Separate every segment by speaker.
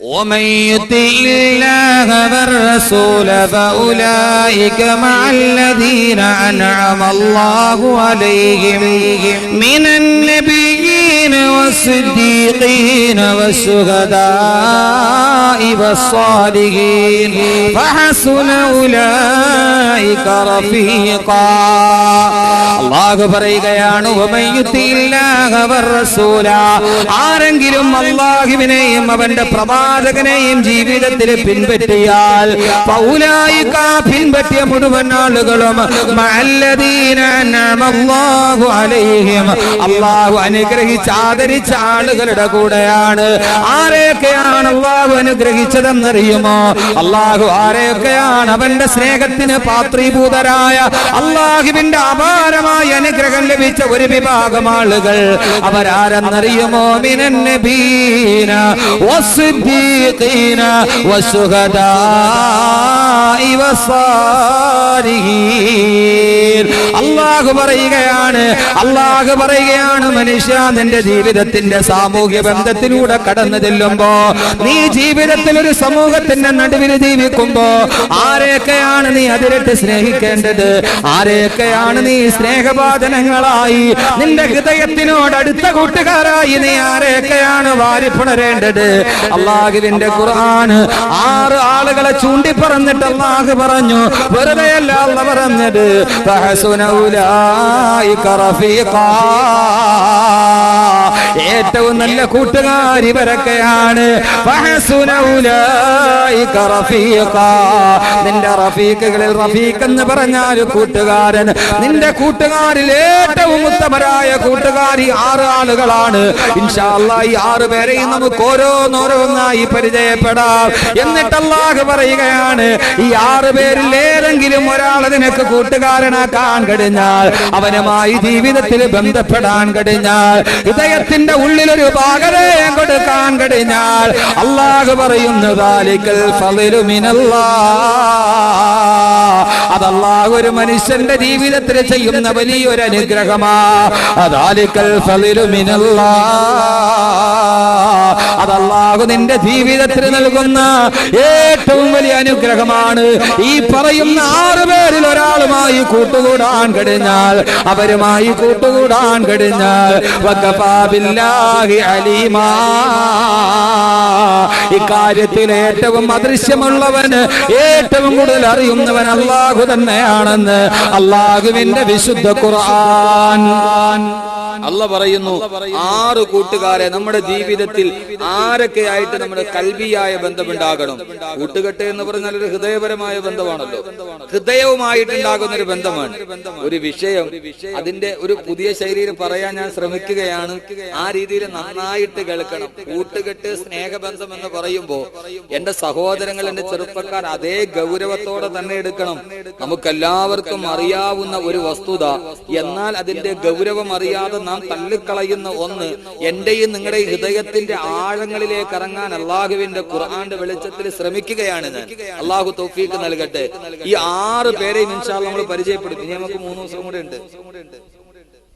Speaker 1: ومن يطع الله والرسول فأولئك مع الذين أنعم الله عليهم من النبيين والصديقين والشهداء والصالحين فحسن أولئك رفيقا അള്ളാഹു പറയുകയാണ് "വമയ്യുത്തിയില്ലാഹ വറസൂല." ആരെങ്കിലും അള്ളാഹുവിനെയും അവന്റെ പ്രവാചകനെയും ജീവിതത്തിൽ പിൻപറ്റിയാൽ പൗലായിക്ക പിൻപറ്റിയ മുഴുവൻ ആളുകളും മഅല്ലദീന അൻഅമല്ലാഹു അലൈഹിം അള്ളാഹു അനുഗ്രഹിച്ച് ആദരിച്ച ആളുകളുടെ കൂടെയാണ്. ആരെയൊക്കെയാണ് അള്ളാഹു അനുഗ്രഹിച്ചതെന്നറിയുമോ? അള്ളാഹു ആരെയൊക്കെയാണ് അവന്റെ സ്നേഹത്തിന് പാത്രീഭൂതരായ അള്ളാഹുവിന്റെ അപാരമായ അനുഗ്രഹം ലഭിച്ച ഒരു വിഭാഗം ആളുകൾ. അവരാരെന്നറിയുമോ? വസ്സാലിഹീൻ അള്ളാഹു പറയുകയാണ് അള്ളാഹു പറയുകയാണ് മനുഷ്യ നിന്റെ ജീവിതത്തിന്റെ സാമൂഹ്യ ബന്ധത്തിലൂടെ കടന്നു ചെല്ലുമ്പോ നീ ജീവിതത്തിൽ ഒരു സമൂഹത്തിന്റെ നടുവിൽ ജീവിക്കുമ്പോ ആരെയൊക്കെയാണ് നീ അതിരട്ട് സ്നേഹിക്കേണ്ടത്? ആരെയൊക്കെയാണ് നീ സ്നേഹപാതനങ്ങളായി നിന്റെ ഹൃദയത്തിനോട് അടുത്ത കൂട്ടുകാരായി നീ ആരെയൊക്കെയാണ് വാരിപ്പുണരേണ്ടത് അള്ളാഹുവിന്റെ ഖുർആൻ ആറ് ആളുകളെ ചൂണ്ടി പറഞ്ഞിട്ട് അള്ളാഹു പറഞ്ഞു വെറുതെ അല്ല അല്ല പറഞ്ഞത് ഫഹസുന റഫീഖാ. ഏറ്റവും നല്ല റഫീഖാ. നിന്റെ റഫീഖുകളിൽ റഫീഖ് എന്ന് പറഞ്ഞാൽ കൂട്ടുകാരൻ. നിന്റെ കൂട്ടുകാരിൽ ഏറ്റവും ഉത്തമരായ കൂട്ടുകാരി ആറ് ആളുകളാണ്. ഇൻഷാ അല്ലാ ഈ ആറ് പേരെയും നമുക്ക് ഓരോന്നോരോന്നായി പരിചയപ്പെടാം. എന്നിട്ട് പറയുകയാണ് ഈ ആറ് പേരിൽ ഏതെങ്കിലും ഒരാൾ നിനക്ക് കൂട്ടുകാരനാക്കാൻ കഴിഞ്ഞാൽ അവനുമായി ജീവിതത്തിൽ ബന്ധപ്പെടാൻ കഴിഞ്ഞാൽ ഹൃദയത്തിന്റെ ഉള്ളിലൊരു പാകതയം കൊടുക്കാൻ കഴിഞ്ഞാൽ അള്ളാഹ് പറയുന്നു "ദാലിക്കൽ ഫളിലു മിനല്ലാഹ്." അത് അള്ളാഹു ഒരു മനുഷ്യന്റെ ജീവിതത്തിൽ ചെയ്യുന്ന വലിയൊരു അനുഗ്രഹമാ അതാലിക്കൽ ഫളിലു മിനല്ലാഹ്. അത് അള്ളാഹു നിന്റെ ജീവിതത്തിൽ നൽകുന്ന ഏറ്റവും വലിയ അനുഗ്രഹമാണ് ഈ പറയുന്ന ആറ് പേരിൽ ഒരാളുമായി കൂട്ടുകൂടാൻ കഴിഞ്ഞാൽ അവരുമായി കൂട്ടുകൂടാൻ കഴിഞ്ഞാൽ അലീമാ ഇക്കാര്യത്തിൽ ഏറ്റവും അദൃശ്യമുള്ളവന് ഏറ്റവും കൂടുതൽ അറിയുന്നവൻ അള്ളാഹു തന്നെയാണെന്ന് അള്ളാഹുവിന്റെ വിശുദ്ധ ഖുർആൻ.
Speaker 2: അല്ല പറയുന്നു ആറ് കൂട്ടുകാരെ നമ്മുടെ ജീവിതത്തിൽ ആരൊക്കെയായിട്ട് നമ്മുടെ കൽവിയായ ബന്ധമുണ്ടാകണം? കൂട്ടുകെട്ട് എന്ന് പറഞ്ഞാൽ ഒരു ഹൃദയപരമായ ബന്ധമാണല്ലോ. ഹൃദയവുമായിട്ടുണ്ടാകുന്ന ഒരു ബന്ധമാണ്. ഒരു വിഷയം അതിന്റെ ഒരു പുതിയ ശൈലിയിൽ പറയാൻ ഞാൻ ശ്രമിക്കുകയാണ്. ആ രീതിയിൽ നന്നായിട്ട് കേൾക്കണം. കൂട്ടുകെട്ട് സ്നേഹബന്ധം എന്ന് പറയുമ്പോ എന്റെ സഹോദരങ്ങൾ എന്റെ ചെറുപ്പക്കാർ അതേ ഗൗരവത്തോടെ തന്നെ എടുക്കണം. നമുക്കെല്ലാവർക്കും അറിയാവുന്ന ഒരു വസ്തുത എന്നാൽ അതിന്റെ ഗൗരവം അറിയാതെ നാം തള്ളിക്കളയുന്ന ഒന്ന് എന്റെയും നിങ്ങളുടെ ഹൃദയത്തിന്റെ ആഴങ്ങളിലേക്ക് ഇറങ്ങാൻ അള്ളാഹുവിന്റെ ഖുർആന്റെ വെളിച്ചത്തിൽ ശ്രമിക്കുകയാണ് ഞാൻ. അള്ളാഹു തോഫീക്ക് നൽകട്ടെ. ഈ ആറ് പേരെയും ഇൻഷാൽ നമ്മൾ പരിചയപ്പെടുത്തി. നമുക്ക് മൂന്ന് ദിവസം കൂടെ ഉണ്ട്.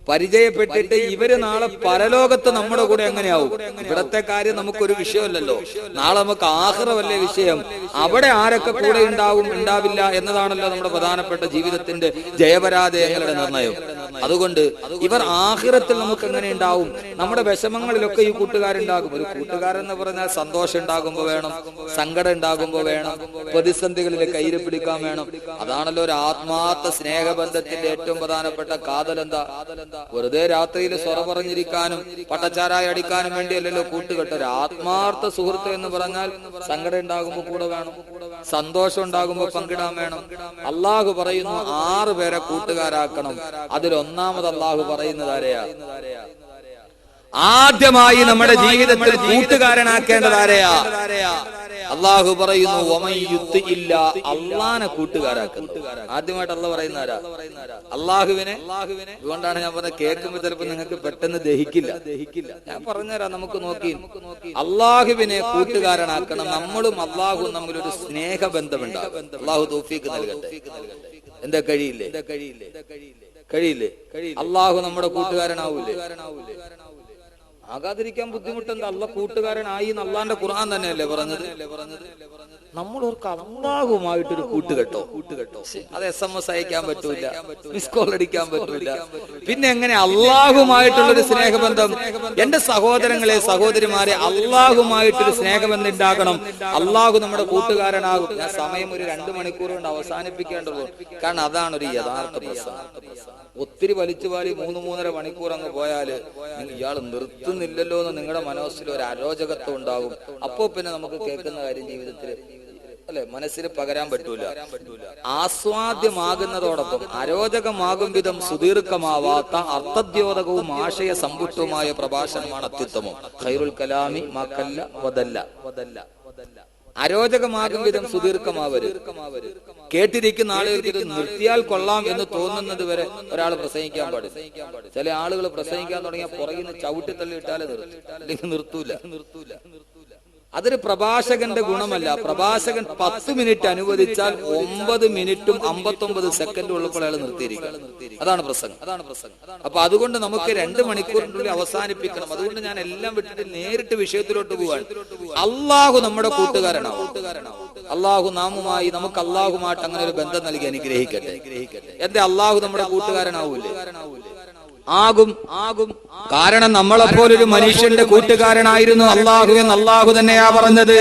Speaker 2: പരിചയപ്പെട്ടിട്ട് ഇവർ നാളെ പരലോകത്ത് നമ്മുടെ കൂടെ എങ്ങനെയാവും? ഇവിടത്തെ കാര്യം നമുക്കൊരു വിഷയമല്ലല്ലോ. നാളെ നമുക്ക് ആഹ്റവല്ലേ വിഷയം. അവിടെ ആരൊക്കെ കൂടെ ഉണ്ടാവും ഉണ്ടാവില്ല എന്നതാണല്ലോ നമ്മുടെ പ്രധാനപ്പെട്ട ജീവിതത്തിന്റെ ജയപരാജയങ്ങളുടെ നിർണയം. അതുകൊണ്ട് ഇവർ ആഹിറത്തിൽ നമുക്ക് എങ്ങനെ ഉണ്ടാവും? നമ്മുടെ വിഷമങ്ങളിലൊക്കെ ഈ കൂട്ടുകാരുണ്ടാകും. ഒരു കൂട്ടുകാരൻ എന്ന് പറഞ്ഞാൽ സന്തോഷം ഉണ്ടാകുമ്പോ വേണം സങ്കടം ഉണ്ടാകുമ്പോ വേണം പ്രതിസന്ധികളിൽ കയ്യിൽ പിടിക്കാൻ വേണം. അതാണല്ലോ ഒരു ആത്മാർത്ഥ സ്നേഹബന്ധത്തിന്റെ ഏറ്റവും പ്രധാനപ്പെട്ട കാതലെന്താ? വെറുതെ രാത്രിയിൽ സ്വറ പറഞ്ഞിരിക്കാനും പട്ടച്ചാരായി അടിക്കാനും വേണ്ടിയല്ലല്ലോ കൂട്ടുകെട്ട്. ഒരു ആത്മാർത്ഥ സുഹൃത്ത് എന്ന് പറഞ്ഞാൽ സങ്കടം ഉണ്ടാകുമ്പോ കൂടെ വേണം സന്തോഷം ഉണ്ടാകുമ്പോ പങ്കിടാൻ വേണം. അള്ളാഹു പറയുന്നു ആറ് പേരെ കൂട്ടുകാരാക്കണം. അതിൽ ഒന്നാമത് അള്ളാഹു പറയുന്നത് ആരെയാ? ആദ്യമായി നമ്മുടെ ജീവിതത്തിൽ കൂട്ടുകാരനാക്കേണ്ടത് ആരെയാ? അള്ളാഹു പറയുന്നു "വമൻ യുത്ത് ഇല്ല അള്ളാനെ കൂട്ടുകാരാക്കുന്നു. ആദ്യമായിട്ട് അള്ള പറയുന്ന ആരാ? അള്ളാഹുവിനെ? അതുകൊണ്ടാണ് ഞാൻ പറഞ്ഞത് കേൾക്കുമ്പോൾ ചിലപ്പോൾ നിങ്ങൾക്ക് പെട്ടെന്ന് ദഹിക്കില്ല. ദഹിക്കില്ല. ഞാൻ പറഞ്ഞുതരാം നമുക്ക് നോക്കി. അള്ളാഹുവിനെ കൂട്ടുകാരനാക്കണം. നമ്മളും അള്ളാഹുവും തമ്മിൽ ഒരു സ്നേഹബന്ധമുണ്ടാകും അള്ളാഹു തോഫീക്ക് നൽകട്ടെ. എന്താ കഴിയില്ലേ? കഴിയില്ലേ? കഴിയില്ലേ? അള്ളാഹു നമ്മുടെ കൂട്ടുകാരനാവൂലേ? ആകാതിരിക്കാൻ ബുദ്ധിമുട്ടെന്താ? അല്ല കൂട്ടുകാരനായി അള്ളാന്റെ ഖുർആൻ തന്നെയല്ലേ പറഞ്ഞത്? നമ്മൾ ഓർക്ക് അള്ളാഹുമായിട്ടൊരു കൂട്ടുകെട്ടോ? കൂട്ടുകെട്ടോ? അത് എസ് എം എസ് അയക്കാൻ പറ്റൂല. മിസ് കോൾ അടിക്കാൻ പറ്റൂല. പിന്നെ എങ്ങനെ അള്ളാഹുമായിട്ടുള്ളൊരു സ്നേഹബന്ധം? എന്റെ സഹോദരങ്ങളെ സഹോദരിമാരെ അള്ളാഹുമായിട്ടൊരു സ്നേഹബന്ധം ഉണ്ടാകണം. അള്ളാഹു നമ്മുടെ കൂട്ടുകാരനാകും. ഞാൻ സമയം ഒരു രണ്ടു മണിക്കൂർ കൊണ്ട് അവസാനിപ്പിക്കേണ്ടത് കാരണം അതാണ് ഒരു യഥാർത്ഥ പ്രശ്നം. ഒത്തിരി വലിച്ചു വാരി മൂന്ന് മൂന്നര മണിക്കൂർ അങ്ങ് പോയാൽ ഇയാൾ നിർത്തുന്നില്ലല്ലോ എന്ന് നിങ്ങളുടെ മനസ്സിൽ ഒരു അരോചകത്വം ഉണ്ടാകും. അപ്പോ പിന്നെ നമുക്ക് കേൾക്കുന്ന കാര്യം ജീവിതത്തിൽ അല്ലെ മനസ്സിൽ പകരാൻ പറ്റൂല. ആസ്വാദ്യമാകുന്നതോടൊപ്പം അരോചകമാകും വിധം സുദീർഘമാവാത്ത അർത്ഥദ്യോതകവും ആശയ സമ്പുഷ്ടവുമായ പ്രഭാഷണമാണ് അത്യുത്തമം. ഖൈറുൽ കലാമി മക്കല്ല വതല്ല വതല്ല അരോചകമാകും വിധം സുദീർഘമാവരുത്. കേട്ടിരിക്കുന്ന ആളുകൾക്ക് ഇത് നിർത്തിയാൽ കൊള്ളാം എന്ന് തോന്നുന്നത് വരെ ഒരാൾ പ്രസംഗിക്കാൻ പാടില്ല. ചില ആളുകൾ പ്രസംഗിക്കാൻ തുടങ്ങിയ പുറകിൽ നിന്ന് ചവിട്ടി തള്ളി ഇട്ടാലേ നിർത്തും. അല്ലെങ്കിൽ നിർത്തൂല നിർത്തൂല. അതൊരു പ്രഭാഷകന്റെ ഗുണമല്ല. പ്രഭാഷകൻ പത്ത് മിനിറ്റ് അനുവദിച്ചാൽ ഒമ്പത് മിനിറ്റും അമ്പത്തൊമ്പത് സെക്കൻഡും ഉള്ളപ്പോൾ അയാൾ നിർത്തിയിരിക്കണം അതാണ് പ്രസംഗം. അതാണ് പ്രസംഗം. അപ്പൊ അതുകൊണ്ട് നമുക്ക് രണ്ട് മണിക്കൂറിനുള്ളിൽ അവസാനിപ്പിക്കണം. അതുകൊണ്ട് ഞാൻ എല്ലാം വിട്ടിട്ട് നേരിട്ട് വിഷയത്തിലോട്ട് പോവാണ് അള്ളാഹു നമ്മുടെ കൂട്ടുകാരനാണ് അള്ളാഹു നാമുമായി നമുക്ക് അള്ളാഹുമായിട്ട് അങ്ങനെ ഒരു ബന്ധം നൽകി അനുഗ്രഹിക്കട്ടെ. എന്റെ അള്ളാഹു നമ്മുടെ കൂട്ടുകാരനാവൂലേ? ആകും. ആകും കാരണം നമ്മളെപ്പോലൊരു മനുഷ്യന്റെ കൂട്ടുകാരനായിരുന്നു അള്ളാഹു എന്ന് അള്ളാഹു തന്നെയാ പറഞ്ഞത്.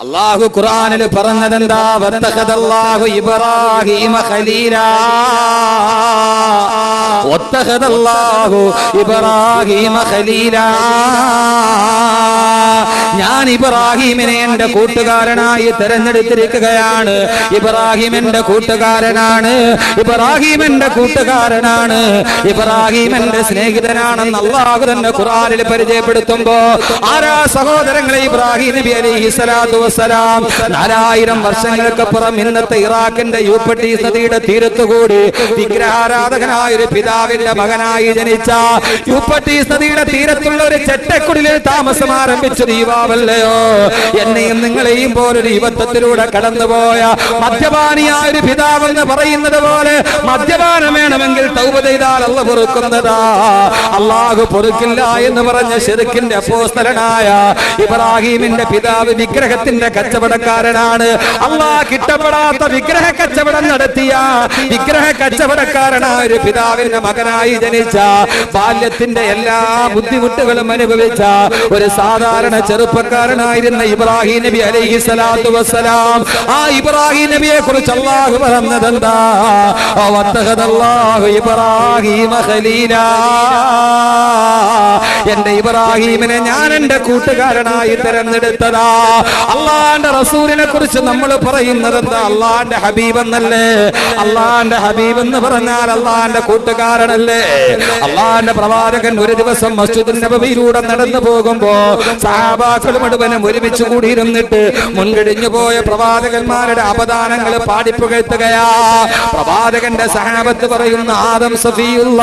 Speaker 2: അള്ളാഹു ഖുറാനിൽ പറഞ്ഞത് എന്താ ഇബ്രാഹിമ ഖലീലാ. ഇബ്രാഹീമ ഖലീല. ഞാൻ ഇബ്രാഹിമിനെ എന്റെ കൂട്ടുകാരനായി തെരഞ്ഞെടുത്തിരിക്കുകയാണ്. ഇബ്രാഹിം എന്റെ കൂട്ടുകാരനാണ്. ഇബ്രാഹിം എന്റെ കൂട്ടുകാരനാണ്. ഇബ്രാഹിം എന്റെ സ്നേഹിതനാണെന്ന് അള്ളാഹു തന്നെ ഖുറാനിൽ പരിചയപ്പെടുത്തുമ്പോ ആരാ സഹോദരങ്ങളെ ഇബ്രാഹിം നബി അലൈഹി സ്വലാത്തു വസ്സലാം? നാലായിരം വർഷങ്ങൾക്കപ്പുറം ഇന്നത്തെ ഇറാഖിന്റെ യൂപ്പട്ടി നദിയുടെ തീരത്തുകൂടി വിഗ്രഹാരാധകനായ ഒരു പിതാവിന്റെ മകനായി ജനിച്ച യൂപ്പട്ടീസ് നദിയുടെ തീരത്തുള്ള ഒരു ചെറ്റക്കുടിലിൽ താമസം ആരംഭിച്ചു ദീപാവല്ലയോ എന്നെയും നിങ്ങളെയും പോലൊരു യുവത്വത്തിലൂടെ കടന്നുപോയ മദ്യപാനിയായ ഒരു പിതാവ് എന്ന് പറയുന്നത് പോലെ മദ്യപാനം വേണമെങ്കിൽ തൗപ ചെയ്താൽ അല്ല പൊറുക്കുന്നതാ. അള്ളാഹു പൊറുക്കില്ല എന്ന് പറഞ്ഞ ശെരുക്കിന്റെ അപ്പോസ്തലനായ ഇബ്രാഹിമിന്റെ പിതാവ് വിഗ്രഹത്തിന്റെ കച്ചവടക്കാരനാണ്. അള്ളാഹ് കിട്ടപ്പെടാത്ത വിഗ്രഹ കച്ചവടം നടത്തിയ വിഗ്രഹ കച്ചവടക്കാരനായ ഒരു പിതാവിന്റെ മകനായി ജനിച്ച ബാല്യത്തിന്റെ എല്ലാ ബുദ്ധിമുട്ടുകളും അനുഭവിച്ച ഒരു സാധാരണ ചെറുപ്പക്കാരനായിരുന്ന ഇബ്രാഹിം നബി അലൈഹി സ്വലാത്തു വസ്സലാം. ആ ഇബ്രാഹിം നബിയെ കുറിച്ച് അള്ളാഹു പറഞ്ഞതെന്താ? ഇബ്രാഹിം ഇബ്രാഹിമിനെ ഞാൻ എന്റെ കൂട്ടുകാരനായി തിരഞ്ഞെടുത്തതാ. അള്ളാന്റെ റസൂലിനെ കുറിച്ച് നമ്മൾ പറയുന്നത് എന്താ? അള്ളാന്റെ ഹബീബ് എന്നല്ലേ അള്ളാന്റെ ഹബീബ് എന്ന് പറഞ്ഞാൽ അള്ളാന്റെ കൂട്ടുകാരനല്ലേ? അള്ളാന്റെ പ്രവാചകൻ ഒരു ദിവസം മസ്ജിദിന്റെ ഭവിയിലൂടെ നടന്നു പോകുമ്പോ സഹാബാക്കൾ മുഴുവനും ഒരുമിച്ച് കൂടിയിരുന്നിട്ട് മുൻകിടിഞ്ഞു പോയ പ്രവാചകന്മാരുടെ അപദാനങ്ങൾ പാടിപ്പുകഴ്ത്തുകയാ പ്രവാചകന്റെ സഹാബത്ത് പറയുന്ന ആദം സഫിയുള്ള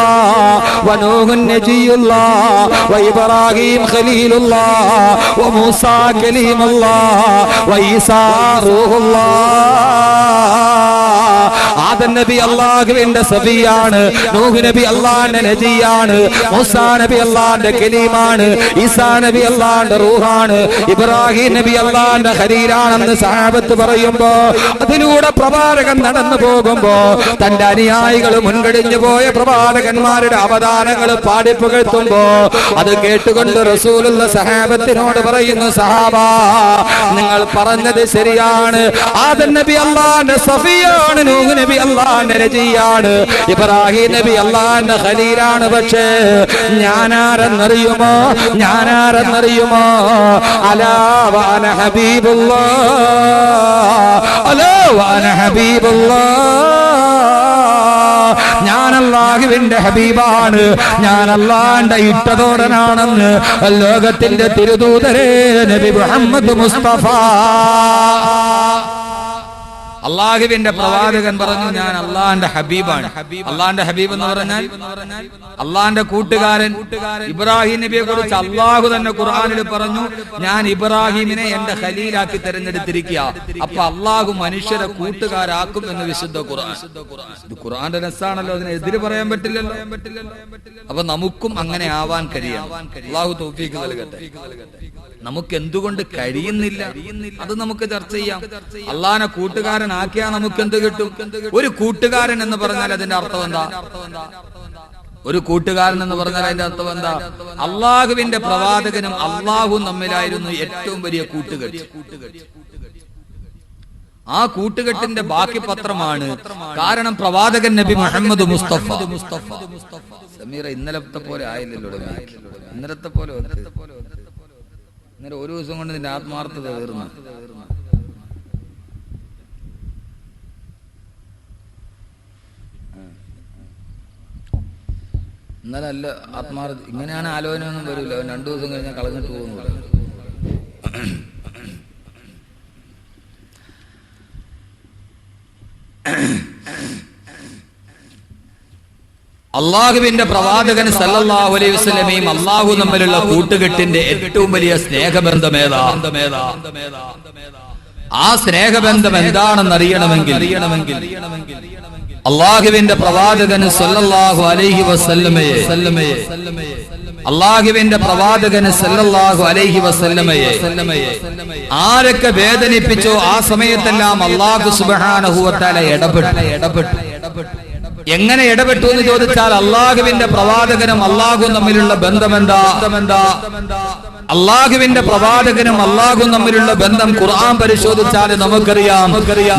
Speaker 2: خليل الله وموسى كليم الله وعيسى روح الله ആദം നബി അള്ളാഹുവിന്റെ സബിയാണ് നൂഹ് നബി അള്ളാന്റെ നജിയാണ് മൂസാ നബി അള്ളാന്റെ കലീമാണ് ഈസാ നബി അള്ളാന്റെ റൂഹാണ് ഇബ്രാഹിം നബി അള്ളാന്റെ ഹരീരാണെന്ന് സഹാബത്ത് പറയുമ്പോ അതിലൂടെ പ്രവാചകൻ നടന്നു പോകുമ്പോ തന്റെ അനുയായികൾ മുൻകടിഞ്ഞു പോയ പ്രവാചകന്മാരുടെ അവദാനങ്ങൾ പാടിപ്പുകഴ്ത്തുമ്പോ അത് കേട്ടുകൊണ്ട് റസൂലുള്ള സഹാബത്തിനോട് പറയുന്നു സഹാബ നിങ്ങൾ പറഞ്ഞത് ശരിയാണ്. ആദൻ നബി അള്ളാന്റെ സഫിയാണ് നൂഹ് നബി അള്ളാന്റെ രചിയാണ് ഇബ്രാഹിം നബി അള്ളാന്റെ ഖലീലാണ് പക്ഷേ ഞാനാരെന്നറിയുമോ? ഞാനാരെന്നറിയുമോ? അലാവാന ഹബീബുള്ള അലാവാന ഹബീബുള്ള ഞാൻ അള്ളാഹുവിന്റെ ഹബീബാണ്. ഞാൻ അള്ളാന്റെ ഇട്ടതോടനാണെന്ന് ലോകത്തിന്റെ തിരുദൂതരേ നബി മുഹമ്മദ് മുസ്തഫ.
Speaker 1: അള്ളാഹുവിന്റെ പ്രവാചകൻ പറഞ്ഞു ഞാൻ അള്ളാഹന്റെ ഹബീബാണ്. അള്ളാഹന്റെ ഹബീബ് എന്ന് പറഞ്ഞാൽ അള്ളാഹന്റെ കൂട്ടുകാരൻ ഇബ്രാഹിം നബിയെ കുറിച്ച് അള്ളാഹു തന്നെ ഖുർആനിൽ പറഞ്ഞു ഞാൻ ഇബ്രാഹിമിനെ എന്റെ ഖലീലാക്കി തെരഞ്ഞെടുത്തിരിക്കുക. അപ്പൊ അള്ളാഹു മനുഷ്യരെ കൂട്ടുകാരാക്കും എന്ന് വിശുദ്ധ ഖുർആൻ. ഇത് ഖുർആന്റെ രസാണല്ലോ അതിനെ എതിര് പറയാൻ പറ്റില്ലല്ലോ. അപ്പൊ നമുക്കും അങ്ങനെ ആവാൻ കഴിയാം അള്ളാഹു തോഫീക്ക് നൽകട്ടെ. നമുക്ക് എന്തുകൊണ്ട് കഴിയുന്നില്ല? അത് നമുക്ക് ചർച്ച ചെയ്യാം. അള്ളാനെ കൂട്ടുകാരനാക്കിയാൽ നമുക്ക് എന്ത് കിട്ടും? ഒരു കൂട്ടുകാരൻ എന്ന് പറഞ്ഞാൽ അതിന്റെ അർത്ഥം എന്താ? ഒരു കൂട്ടുകാരൻ എന്ന് പറഞ്ഞാൽ അതിന്റെ അർത്ഥം എന്താ? അള്ളാഹുവിന്റെ പ്രവാചകനും അള്ളാഹുവും തമ്മിലായിരുന്നു ഏറ്റവും വലിയ കൂട്ടുകെട്ട്. ആ കൂട്ടുകെട്ടിന്റെ ബാക്കി പത്രമാണ് കാരണം പ്രവാചകൻ നബി മുഹമ്മദ് മുസ്തഫ. മുസ്തഫ സമീറ ഇന്നലത്തെ പോലെ ആയില്ലല്ലോ. ഇന്നലത്തെ പോലെ ഇന്നലെ ഒരു ദിവസം കൊണ്ട് നിന്റെ ആത്മാർത്ഥത തീർന്നു. എന്നാലല്ല ആത്മാർത്ഥ ഇങ്ങനെയാണ് ആലോചന ഒന്നും വരില്ല. രണ്ടു ദിവസം കഴിഞ്ഞാൽ കളഞ്ഞിട്ട് പോകുന്നു അള്ളാഹുവിന്റെ പ്രവാചകൻ സല്ലല്ലാഹു അലൈഹി വസല്ലമയും അള്ളാഹു തമ്മിലുള്ള കൂട്ടുകെട്ടിന്റെ ഏറ്റവും വലിയ സ്നേഹബന്ധം ഏതാ? ആ സ്നേഹബന്ധം എന്താണെന്ന് അറിയണമെങ്കിൽ അറിയണമെങ്കിൽ അള്ളാഹുവിന്റെ പ്രവാചകൻ സല്ലല്ലാഹു അലൈഹി വസല്ലമയെ സല്ലമയെ അള്ളാഹുവിന്റെ പ്രവാചകന് സല്ലല്ലാഹു അലൈഹി വസല്ലമയെ ആരൊക്കെ വേദനിപ്പിച്ചോ ആ സമയത്തെല്ലാം അള്ളാഹു സുബ്ഹാനഹു ഇടപെട്ട് ഇടപെട്ട് ഇടപെട്ടു ഇടപെട്ടു. എങ്ങനെ ഇടപെട്ടു എന്ന് ചോദിച്ചാൽ അള്ളാഹുവിന്റെ പ്രവാചകനും അള്ളാഹുവും തമ്മിലുള്ള ബന്ധമെന്താ ബന്ധമെന്താ? അള്ളാഹുവിന്റെ പ്രവാചകനും അള്ളാഹും തമ്മിലുള്ള ബന്ധം ഖുർആൻ പരിശോധിച്ചാൽ നമുക്കറിയാം.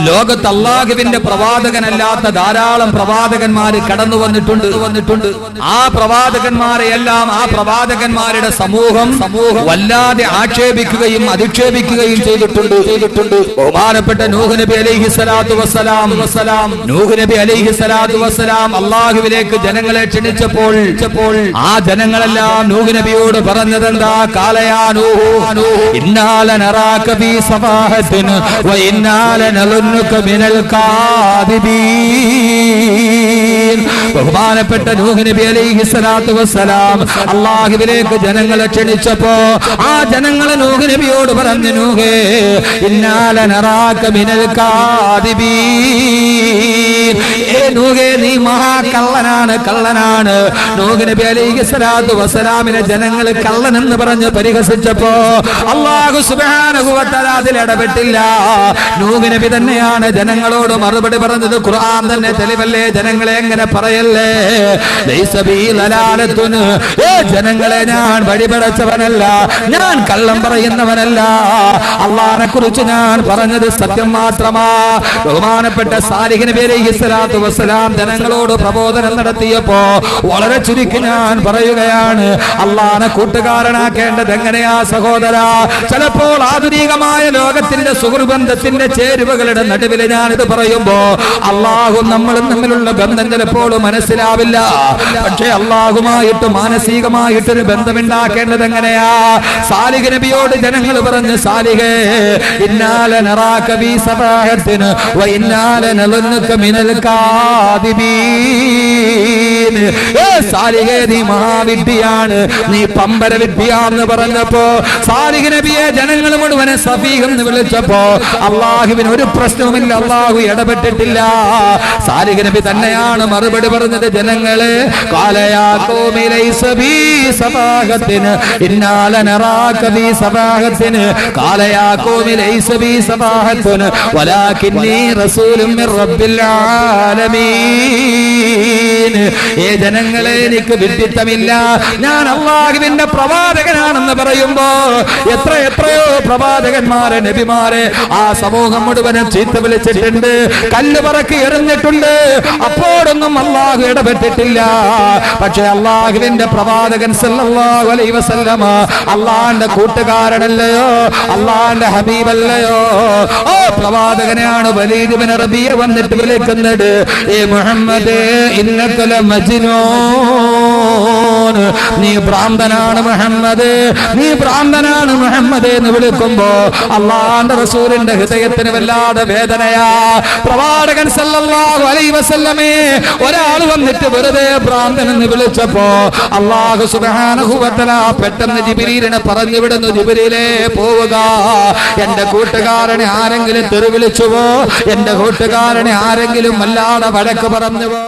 Speaker 1: ലോകത്ത് അള്ളാഹുവിന്റെ പ്രവാചകനല്ലാത്ത ധാരാളം പ്രവാചകന്മാര് കടന്നു വന്നിട്ടുണ്ട്. വന്നിട്ടുണ്ട് ആ പ്രവാചകന്മാരെ എല്ലാം ആ പ്രവാചകന്മാരുടെ സമൂഹം സമൂഹം വല്ലാതെ ആക്ഷേപിക്കുകയും അധിക്ഷേപിക്കുകയും ചെയ്തിട്ടുണ്ട്. ചെയ്തിട്ടുണ്ട് ബഹുമാനപ്പെട്ട നൂഹ് നബി അലൈഹി സ്വലാത്തു വസ്സലാം. വസ്സലാം നൂഹ് നബി അലൈഹി സ്വലാത്തു വസ്സലാം അള്ളാഹുവിലേക്ക് ജനങ്ങളെ ക്ഷണിച്ചപ്പോൾ ആ ജനങ്ങളെല്ലാം നൂഹ് നബിയോട് പറഞ്ഞതെന്താ? കാലയാ നൂഹു ബഹുമാനപ്പെട്ട നൂഹ് നബി അലൈഹി സ്വലാത്തു വസ്സലാം അള്ളാഹുവിലേക്ക് ജനങ്ങളെ ക്ഷണിച്ചപ്പോ ആ ജനങ്ങളെ നൂഹ് നബിയോട് പറഞ്ഞു നൂഹേ ഇന്നാല നറാക്ക മിനൽ കാദിബീൻ. ഏ നൂഹേ നീ മഹാകള്ളനാണ് കള്ളനാണ്. നൂഹ് നബി അലൈഹി സ്വലാത്തു വസ്സലാമിനെ ജനങ്ങൾ കള്ളൻ എന്ന് പറഞ്ഞ് പരിഹസിച്ചപ്പോ അള്ളാഹു തആല അതിൽ ഇടപെട്ടില്ല. നൂഹ് നബി തന്നെയാണ് ജനങ്ങളോട് മറുപടി പറഞ്ഞത്. ഖുർആൻ തന്നെ തെളിവല്ലേ? ജനങ്ങളെ എങ്ങനെ പറയല്ലേ. ഏ ജനങ്ങളെ ഞാൻ വഴിപടച്ചവനല്ല ഞാൻ കള്ളം പറയുന്നവനല്ല. അള്ളാഹിനെ കുറിച്ച് ഞാൻ പറഞ്ഞത് സത്യം മാത്രമാ. ബഹുമാനപ്പെട്ട സാലിഹിന് പേര് ഇസ്ലാത്തു വസ്സലാം ജനങ്ങളോട് പ്രബോധനം നടത്തിയപ്പോ വളരെ ചുരുക്കി ഞാൻ പറയുകയാണ്. അള്ളാഹിനെ കൂട്ടുകാരനാക്കേണ്ടത് എങ്ങനെയാ സഹോദര? ചിലപ്പോൾ ആധുനികമായ ലോകത്തിന്റെ സുഹൃബന്ധത്തിന്റെ ചേരുവകളുടെ നടുവിൽ ഞാനിത് പറയുമ്പോ അള്ളാഹു നമ്മളും തമ്മിലുള്ള ബന്ധം ചിലപ്പോൾ മനസ്സിലാവില്ല. പക്ഷേ അള്ളാഹുമായിട്ട് മാനസികമായിട്ടൊരു ബന്ധമുണ്ടാക്കേണ്ടത് എങ്ങനെയാ? സാലിഹ് നബിയോട് ജനങ്ങൾ പറഞ്ഞു സാലിഹേ ഇന്നാല നറാക ബി സബാഹത്തിന് വ ഇന്നാല നലുന്നുക മിനൽ സാലിഹേ നീ മഹാവിദ്യയാണ് നീ പമ്പര വിദ്യാന്ന് പറഞ്ഞപ്പോ സാലിഹ് നബിയെ ജനങ്ങൾ മുഴുവനെ സഫീഹ് എന്ന് വിളിച്ചപ്പോ അള്ളാഹുവിന് ഒരു പ്രശ്നവുമില്ല അള്ളാഹു ഇടപെട്ടിട്ടില്ല. സാലിഹ് നബി തന്നെയാണ് മറുപടി പറഞ്ഞത് ജനങ്ങളെ കാലയാ ഏ ജനങ്ങളെ എനിക്ക് വിഡിത്തമില്ല ഞാൻ അള്ളാഹുവിന്റെ പ്രവാചകനാണെന്ന് പറയുമ്പോ എത്ര എത്രയോ പ്രവാചകന്മാരെ നബിമാരെ ആ സമൂഹം മുഴുവനും ചീത്ത വിളിച്ചിട്ടുണ്ട് കല്ല് പറക്കി എറിഞ്ഞിട്ടുണ്ട്. അപ്പോഴൊന്നും അള്ളാഹു ഇടപെട്ടിട്ടില്ല. പക്ഷെ അള്ളാഹുവിന്റെ പ്രവാചകൻ സല്ലല്ലാഹു അലൈഹി വസല്ലമ കൂട്ടുകാരനല്ലയോ? അള്ളാന്റെ ഹബീബല്ലയോ? ഓ പ്രവാചകനെയാണ് വലീദ് ബിൻ റബിയ വന്നിട്ട് വിളിക്കുന്നത്. ഏ മുഹമ്മദ് ഇന്നക്കല മജ്നൂൻ നീ ഭ്രാന്തനാണ് മുഹമ്മദ്. നീ ഭ്രാന്തനാണ് മുഹമ്മദ് എന്ന് വിളിക്കുമ്പോ അള്ളാന്റെ റസൂലിന്റെ ഹൃദയത്തിന് വല്ലാതെ വേദനയാ. പ്രവാചകൻ സല്ലല്ലാഹു അലൈഹി വസല്ലമേ ഒരാൾ വന്നിട്ട് വെറുതെ ഭ്രാന്തൻ എന്ന് വിളിച്ചപ്പോ അള്ളാഹു സുബ്ഹാനഹു വ പെട്ടെന്ന് ജിബ്രീലിനെ പറഞ്ഞു വിടുന്നു ജിബ്രീലേ പോവുക. എന്റെ കൂട്ടുകാരനെ ആരെങ്കിലും തെറി വിളിച്ചുവോ എന്റെ കൂട്ടുകാരനെ ആരെങ്കിലും വല്ലാതെ വഴക്ക് പറഞ്ഞുവോ?